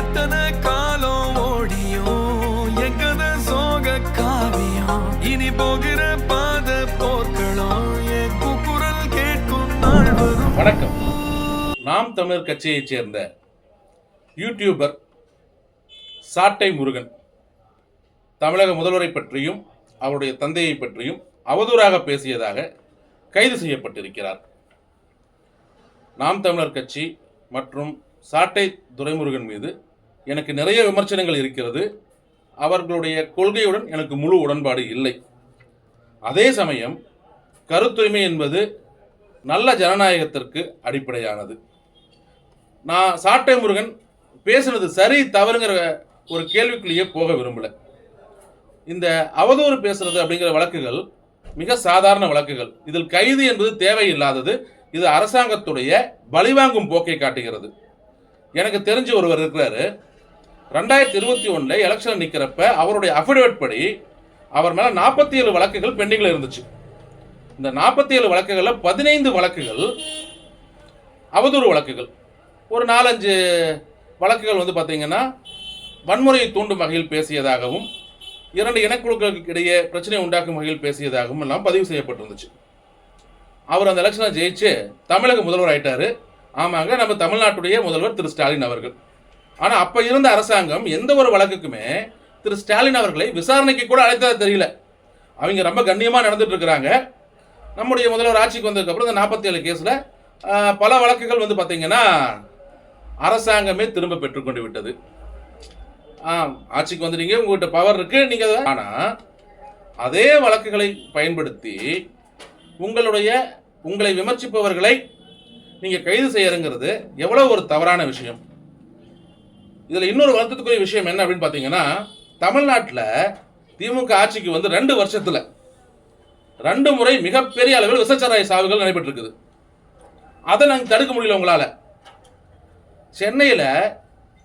எத்தனை காலம் ஓடியும் எங்கத சோக காவியம். இனி போகிற பாத போர்களும் என் குக்குரல் கேட்கும் நாள் வரும். வணக்கம். நாம் தமிழர் கட்சியைச் சேர்ந்த யூடியூபர் சாட்டை முருகன் தமிழக முதல்வரை பற்றியும் அவருடைய தந்தையை பற்றியும் அவதூறாக பேசியதாக கைது செய்யப்பட்டிருக்கிறார். நாம் தமிழர் கட்சி மற்றும் சாட்டை துரைமுருகன் மீது எனக்கு நிறைய விமர்சனங்கள் இருக்கிறது. அவர்களுடைய கொள்கையுடன் எனக்கு முழு உடன்பாடு இல்லை. அதே சமயம் கருத்துரிமை என்பது நல்ல ஜனநாயகத்திற்கு அடிப்படையானது. நான் சாட்டை முருகன் பேசுனது சரி தவறுங்கிற ஒரு கேள்விக்குள்ளேயே போக விரும்பல. இந்த அவதூறு பேசுறது அப்படிங்கிற வழக்குகள் மிக சாதாரண வழக்குகள். இதில் கைது என்பது தேவையில்லாதது. இது அரசாங்கத்துடைய பழிவாங்கும் போக்கை காட்டுகிறது. எனக்கு தெரிஞ்ச ஒருவர் இருக்கிறாரு. ரெண்டாயிரத்தி இருபத்தி ஒன்றில் எலெக்ஷன் நிற்கிறப்ப அவருடைய அஃபிடவிட் படி அவர் மேலே நாற்பத்தி ஏழு வழக்குகள் பெண்டிங்கில் இருந்துச்சு. இந்த நாற்பத்தி ஏழு வழக்குகளில் பதினைந்து வழக்குகள் அவதூறு வழக்குகள். ஒரு நாலஞ்சு வழக்குகள் வந்து பார்த்தீங்கன்னா வன்முறையை தூண்டும் வகையில் பேசியதாகவும் இரண்டு இனக்குழுக்களுக்கு இடையே பிரச்சனை உண்டாக்கும் வகையில் பேசியதாகவும் எல்லாம் பதிவு செய்யப்பட்டிருந்துச்சு. அவர் அந்த எலெக்ஷனை ஜெயிச்சு தமிழக முதல்வர் ஆயிட்டாரு. ஆமாங்க நம்ம தமிழ்நாட்டுடைய முதல்வர் திரு ஸ்டாலின் அவர்கள். ஆனால் அப்போ இருந்த அரசாங்கம் எந்த ஒரு வழக்குக்குமே திரு ஸ்டாலின் அவர்களை விசாரணைக்கு கூட அழைத்ததாக தெரியல. அவங்க ரொம்ப கண்ணியமாக நடந்துட்டு இருக்கிறாங்க. நம்முடைய முதல்வர் ஆட்சிக்கு வந்ததுக்கப்புறம் இந்த நாற்பத்தி ஏழு கேஸில் பல வழக்குகள் வந்து பார்த்திங்கன்னா அரசாங்கமே திரும்ப பெற்றுக்கொண்டு விட்டது. ஆ ஆட்சிக்கு வந்துட்டீங்க உங்கள்கிட்ட பவர் இருக்கு நீங்கள் ஆனால் அதே வழக்குகளை பயன்படுத்தி உங்களுடைய உங்களை விமர்சிப்பவர்களை நீங்கள் கைது செய்யறங்கிறது எவ்வளோ ஒரு தவறான விஷயம். இதில் இன்னொரு வருத்தத்துக்குரிய விஷயம் என்ன அப்படின்னு பார்த்தீங்கன்னா தமிழ்நாட்டில் திமுக ஆட்சிக்கு வந்து ரெண்டு வருஷத்தில் ரெண்டு முறை மிகப்பெரிய அளவில் விசச்சாராய சாவுகள் நடைபெற்றிருக்குது. அதை நாங்கள் தடுக்க முடியல உங்களால். சென்னையில்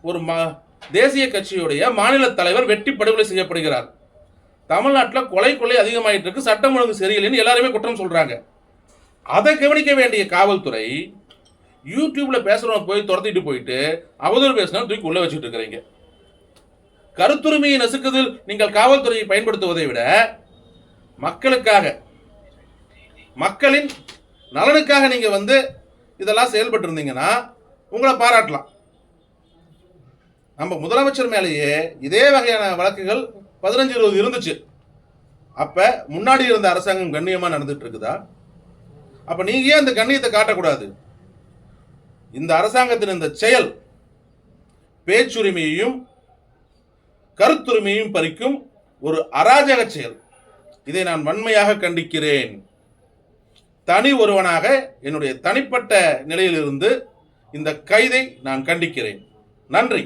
ஒரு ம தேசிய கட்சியுடைய மாநில தலைவர் வெட்டி படுகொலை செய்யப்படுகிறார். தமிழ்நாட்டில் கொலை கொலை அதிகமாயிட்டு இருக்கு சட்டம் ஒழுங்கு சரியில்லைன்னு எல்லாருமே குற்றம் சொல்கிறாங்க அதை கவனிக்க வேண்டிய காவல்துறை யூடியூப்ல பேசுறவங்க போய் துரத்திட்டு போயிட்டு அவதூறு பேசினா தூக்கி உள்ள வச்சுட்டு இருக்கிறீங்க. கருத்துரிமையை நசுக்குதில் நீங்கள் காவல்துறையை பயன்படுத்துவதை விட மக்களுக்காக மக்களின் நலனுக்காக நீங்க வந்து இதெல்லாம் செயல்பட்டு இருந்தீங்கன்னா உங்களை பாராட்டலாம். நம்ம முதலமைச்சர் மேலேயே இதே வகையான வழக்குகள் பதினஞ்சு இருபது இருந்துச்சு. அப்ப முன்னாடி இருந்த அரசாங்கம் கண்ணியமா நடந்துட்டு இருக்குதா? அப்ப நீங்க ஏன் அந்த கண்ணியத்தை காட்டக்கூடாது? இந்த அரசாங்கத்தின் இந்த செயல் பேச்சுரிமையையும் கருத்துரிமையையும் பறிக்கும் ஒரு அராஜக செயல். இதை நான் வன்மையாக கண்டிக்கிறேன். தனி ஒருவனாக என்னுடைய தனிப்பட்ட நிலையிலிருந்து இந்த கைதை நான் கண்டிக்கிறேன். நன்றி.